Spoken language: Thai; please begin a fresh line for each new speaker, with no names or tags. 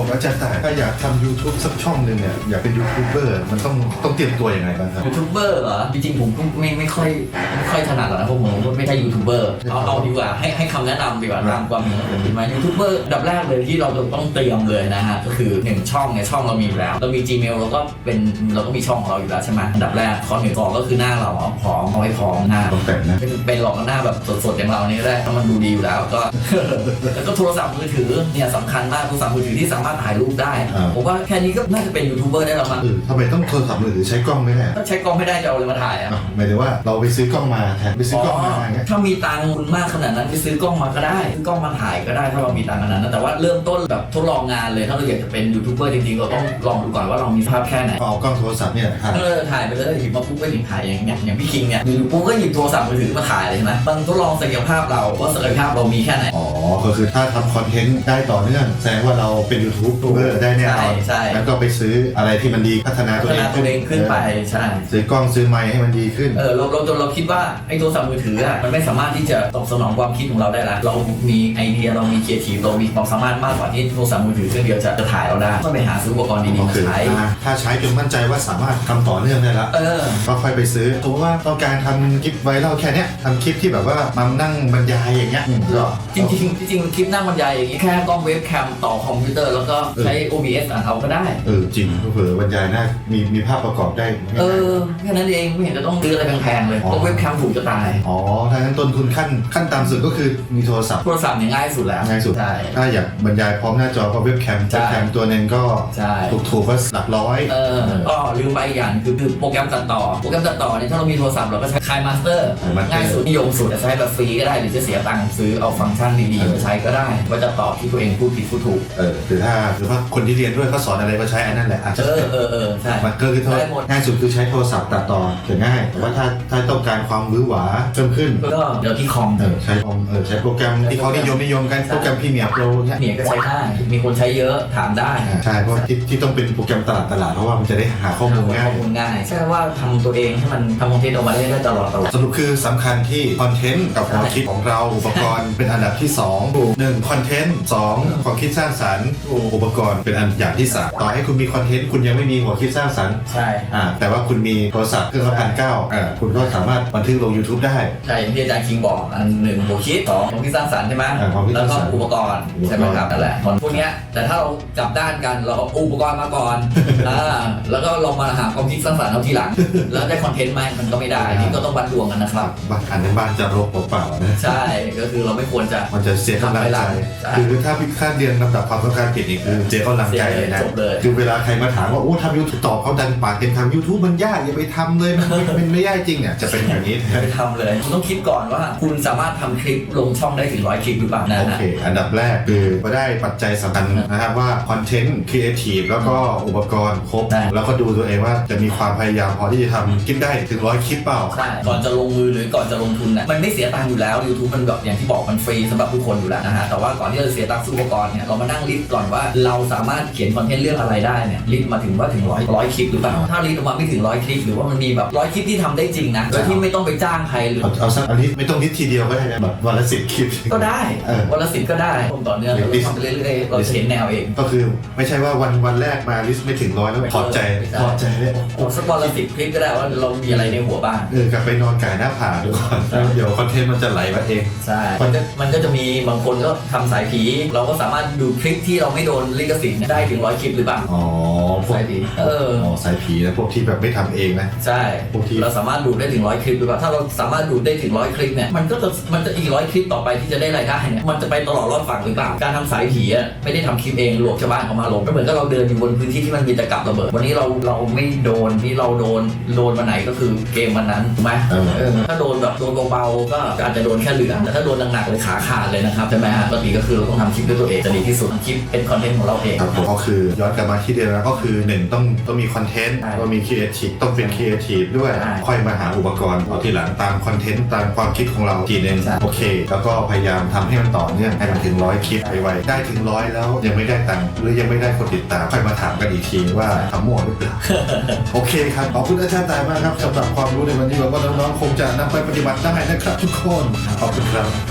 ผมอาจารย์ต่ายถ้าอยากทำ YouTube สักช่องหนึ่งเนี่ยอยากเป็นยูทูบเบอร์มันต้องต้องเตรียมตัวยังไงบ้างครับ
ยูทูบเบอร์เหรอ จริงๆผมก็ไม่ไม่ค่อยไม่ค่อยถนัดหรอกนะพวกผมก็ไม่ใช่ยูทูบเบอร์เอาเอาดีกว่าให้ให้คำแนะนำดีกว่าตามความเห็นของผมดีไหมยูทูบเบอร์อันดับแรกเลยที่เราต้องเตรียมเลยนะฮะก็คือหนึ่งช่องเนี่ยช่องเรามีอยู่แล้ว เรามี Gmail เราก็เป็นเราก็มีช่องของเราอยู่แล้วใช่ไหมอันดับแรกข้อหนึ่งก่อนก็คือหน้าเราเอาผอมเอาไว้ผอมหน้า
ต้องแต่งนะ
เป็นเป็นหลอกหน้าแบบสดๆอย่างเรานี่ได้ถ้ามันดูดีอยู่แล้วก็ แล้วก็โทรศัพท์มือถือเนี่ยสำคัญมากโทรศัพท์มือถือที่สามารถถ่ายรูปได้
อ่า
ผมว่าแค่นี้ก็น่าจะเป็นยูทูบเบอร์ได้แล้วมั้ง
เออทำไมต้องโทรศัพท์มือถือใช้กล้องไม่ได้อะ
ถ้าใช้กล้องไม่ได้จะเอาอะไรมาถ่ายอะ
อะหมายถึงว่าเราไปซื้อกล้องมาแทนไปซื้อกล้องมาอย่างเงี้ย
ถ้ามีตังค์คุณมากขนาดนั้นไปซื้อกล้องมาก็ได้ซื้อกล้องมาถ่ายก็ได้ถ้าเรามีตังค์ขนาดนั้นแต่ว่าเริ่มต้นแบบทดลองงานเลยถ้าเราอยากจะเป็นยูทูบเบอร์จริงๆเราต้องลองดูก่อนว่าเรามีภาพแค่ไหน
ก็เอากล้องโทรศัพท์เนี่ยถ่าย
เออถ่ายไปเลยหยิบมาปุ๊บก็หยิบถ่ายอย่างเงี้ยอย่างพี่คิงเนี่ยอยู่ๆปุ๊บก็หยิบโทรศัพท์มือถือมาถ่ายเลยใช่ไหมมันทดลองศักยภาพเราว่าศักยภาพเรามีแค่ไหน
อ๋อ ก็คือถ้าทำคอนเทนต์ได้ต่อเนื่องแสดงว่าเราเป็นยูทูบเบอร์ได้แน่นอน
ใช่ใช่
แล้วก็ไปซื้ออะไรที่มันดีพัฒนา
พั
ตัว
ฒ
เอง
นาตัวเองขึ้นไปใช่
ซื้อกล้องซื้อไมค์ให้มันดีขึ้น
เออเราเราจนเราคิดว่าไอ้โทรศัพท์มือถืออะมันไม่สามารถที่จะตอบสนองความคิดของเราได้ละเรามีไอเดียเรามีครีเอทีฟเรามีความสามารถมากกว่าที่โทรศัพท์มือถือเครื่องเดียวจะจะถ่ายเราได้ก็ไปหาซื้ออุปกรณ์ดีๆ
ก็
มา
คือ
ใช้
อ่าถ้าใช้จนมั่นใจว่าสามารถทำต่อเนื่องได้แล้ว
เออ
ก็ค่อยไปซื้อสมมติว่าต้องการทำคลิปไวรัลแค่เนี้ยทำคลิปที่แบบว่ามานั่งบรรยายอย่างเงี้ยก็
จริงๆจริงๆคลิปนั่งบรรยายอย่างนี้แค่กล้องเว็บแคมต่อคอมพิวเตอร์แล้วก็ใช้ OBS อ่านเอาก็ได้
เออจริงก็เผื่อบรรยายน่ามีมีภาพประกอบได้ไม่
เอ
นาน
อแค่นั้นเองไม่เห็นจะต้องซื้ออะไรแพงๆเลย
อ๋อ
เพราะเว็บแคมถูกจะตาย
อ๋อถ้างั้นต้นทุนขั้นขั้นต่ำสุดก็คือมีโทรศัพท์
โทรศัพท์เนี่ยง่ายสุดแล้ว
ง่ายสุด
ใช่
ถ้าอยากบรรยายพร้อมหน้าจอก็เว็บแคม
ใช่
เว็บแคมตัวหนึ่งก็
ใช่
ถูกๆก็หลักร้อย
เออก็ลืมไปอีกอย่างคือคือโปรแกรมตัดต่อ โปรแกรมตัดต่อเนี่ยถ้าเรามีโทรศัพท์เราก็ใช้คายมาสเตอร์
KineMaster
ง่ายสุดนิยมสุดจะใช้แบบฟรีก็ได้หรือจะเสียตังค์ซื้อเอาฟังก์ชันดีๆมาใช้ก็ได้ว่าจะตอบที่ตัวเองพูดผิดพูดถูก
เออหรือถ้าหรือว่าคนที่เรียนด้วยเขาสอนอะไรก็ใช้อันนั้นแหละอาจจะ
เออเออเออใช่
มันก็คือโทร
ได้หมด
ง่ายสุดคือใช้โทรศัพท์ตัดต่อจะง่าย แต่ว่าถ้าถ้าต้องการความหวือหวาเพิ่มขึ้น
ก็เดี๋ยวที่คอม
เออใช้คอมเออใช้โปรแกรมที่เขานิยมนิยมกันโปรแกรมพรีเมียร์โปรเนี่ย
เนี่ยก็ใช้ได้ มีคนใช้เยอะถามได้
อ่าใช่เพราะที่ที่ต้องเป็นโปรแกรมตลาดตลาดเพราะว่ามันจะได้หาข้อมูลง่าย
ข้อมูลง่ายใช่ว่าทำตัวเองให้มันทำคอนเทนต์ออกมาได้ได้ตลอดตลอด
สรุปคือสำคัญที่คอนเทนต์กับความคิดของเราอุปกรณ์เป็นอันดับที่2 1คอนเทนต์2ความคิดสร้างสรรค์อุปกรณ์เป็นอันอย่างที่สามต่อให้คุณมีคอนเทนต์คุณยังไม่มีหัวคิดสร้างสรรค์
ใช่
อ่าแต่ว่าคุณมีโทรศัพท์เครื่องละพันเก้าอ่าคุณก็สามารถบันทึกลง YouTube ได้
ใช่อย่างที่อาจารย์คิงบอกอันหนึ่งหัวคิดสองความคิดสร้างสรรค์ใช่ไหม
อ่าความคิด
แล้วก็
สร้างสรรค์
อุปกรณ์ ใช่ไหมครับนั่นแหละคนพวกเนี้ยแต่ถ้าเรากลับด้านกันเราเอาอุปกรณ์มาก่อนอ่าแล้วก็ลงมาหาความคิดสร้างสรรค์เอาทีหลัง แล้วได้คอนเทนต์ไหมมันก็ไม่ได้นี่ก็ต้องวัดดวงกันนะครับ
บ้านอันในบ้านจะรกเปล่าๆนะ
ใช่ก็คือเราไม่ควรจะ
มันจะเสียกำลังใจ
ใช่
คือถ้าพิค่าเรียนลำดับความต้องการผิดนี่คือเสียกำลังใจเลยนะ
จบเลย
คือเวลาใครมาถามว่าโอ้ทำยูทูบตอบเขาดันปากเต็มทำยูทูบมันยากอย่าไปทำเลยมันมันมันไม่ยากจริงเนี่ยจะเป็นอย่างนี้
ไปทำเลยคุณต้องคิดก่อนว่าคุณสามารถทำคลิปลงช่องได้ถึงร้อยคลิปหรือเปล่านะ
โอ
ฮะ
เค อันดับแรกคือก็ได้ปัจจัยสำคัญนะครับว่าคอนเทนต์ครีเอทีฟแล้วก็อุปกรณ์ครบ
ได้
แล้วก็ดูตัวเองว่าจะมีความพยายามพอที่จะทำคลิปได้ถึงร้อยคลิปเปล่า
ใช่ก่อนจะลงมือหรือก่อนจะลงทุนน่ะมันไม่เสียตังค์อยู่แล้ว YouTube มันแบบอย่างที่บอกมันฟรีสำหรับทุกคนอยู่แล้วนะฮะแต่ว่าก่อนที่เราจะเสียตังค์ซื้ออุปกรณ์เนี่ยเรามานั่งลิสต์ก่อนว่าเราสามารถเขียนคอนเทนต์เรื่องอะไรได้เนี่ยลิสต์มาถึงว่าถึงร้อยร้อยคลิปหรือเปล่า ถ้าลิสต์ออกมาไม่ถึงร้อยคลิปหรือว่ามันมีแบบร้อยคลิปที่ทำได้จริงนะโดยที่ไม่ต้องไปจ้างใครหรือ
เอาเอาสักอันนี้ไม่ต้องนิดทีเดียวก็ได้นะแบบวันละสิบคลิป
ก็ได้
เออ
วันละสิบก็ได้ผมต่อเนื่องเราทำไปเรื่อยๆเราจะเห็นแนวเอง
ก็คือไม่ใช่ว่าวันวันแรกมาลิสต์ไม่ถึงร้อยแล้วถอดใจ
ไม่ใช่
ถอดใจเลย
โอ้สักวันละสิบคลิปก็ได้ว่าเรามีอะไรในหัวบ้าง
เออกลับไปนอนกายหน้าผาดูก่อนแล้วเดี๋ยวคอนเทนต์มันจะไหลมาเอง
ใช่มันก็มันก็จะมีบางคนก็ทำสายผี เราก็สามารถดูคลิปที่เราไม่โดนลิขสิทธิ์ได้ถึงร้อยคลิปหรือเปล่า
อ๋อพวก
สายผี เออ
อ๋อสายผีนะพวกที่แบบไม่ทำเองนะ
ใช่
พวกที่
เราสามารถดูได้ถึงร้อยคลิปหรือเปล่า ถ้าเราสามารถดูได้ถึงร้อยคลิปเนี่ย มันก็จะ มันจะอีกร้อยคลิปต่อไปที่จะได้รายได้เนี่ย มันจะไปตลอดรอดฝั่งหรือเปล่า การทำสายผีอะไม่ได้ทำคลิปเองหลวกชาวบ้านเขามาลงก็เหมือนกับเราเดินอยู่บนพื้นที่ที่มันมีแต่กับระเบิด วันนี้เรา เราไม่โดนที่เราโดน โดนวันไหนก็คือเกมวันนั้นถูกไหม
เออ
เออถ้าโดนแบบโดนเบาๆ ก็อาจจะโดนแค่เหลืองแต่ถ้าโดนหนักๆเลยขาขาดเลยนะครับใช่ไหมฮะปกติก็คือเราต้องทำคลิปด้วยตัวเองจะดีที่สุด คลิปเป็นคอนเทนต์ของเราเอง
ครับผมก็คือย้อนกลับมาที่เดิมแล้วก็คือหนึ่งต้องต้องมีคอนเทนต์
ใช่
ต้องมีครีเอทีฟต้องเป็นครีเอทีฟด้วย
ใช่
ค่อยมาหาอุปกรณ์เอาทีหลังตามคอนเทนต์ตามความคิดของเราทีนึง
ใช่
โอเค แล้วก็พยายามทำให้มันต่อเนื่องให้มันถึงร้อยคลิปไวๆได้ถึงร้อยแล้วยังไม่ได้ตังค์หรือยังไม่ได้คนติดตามค่อยมาถามกันอีกทีว่าทำมั่วหรือเปล่า โอเคครับขอบคุณอาจารย์ตายมากครับสำหรับความรู้ในวันนี้หวังว่าน้องๆคงจะนำไปปฏิบัติได้นะครับทุกคนขอบคุณครับ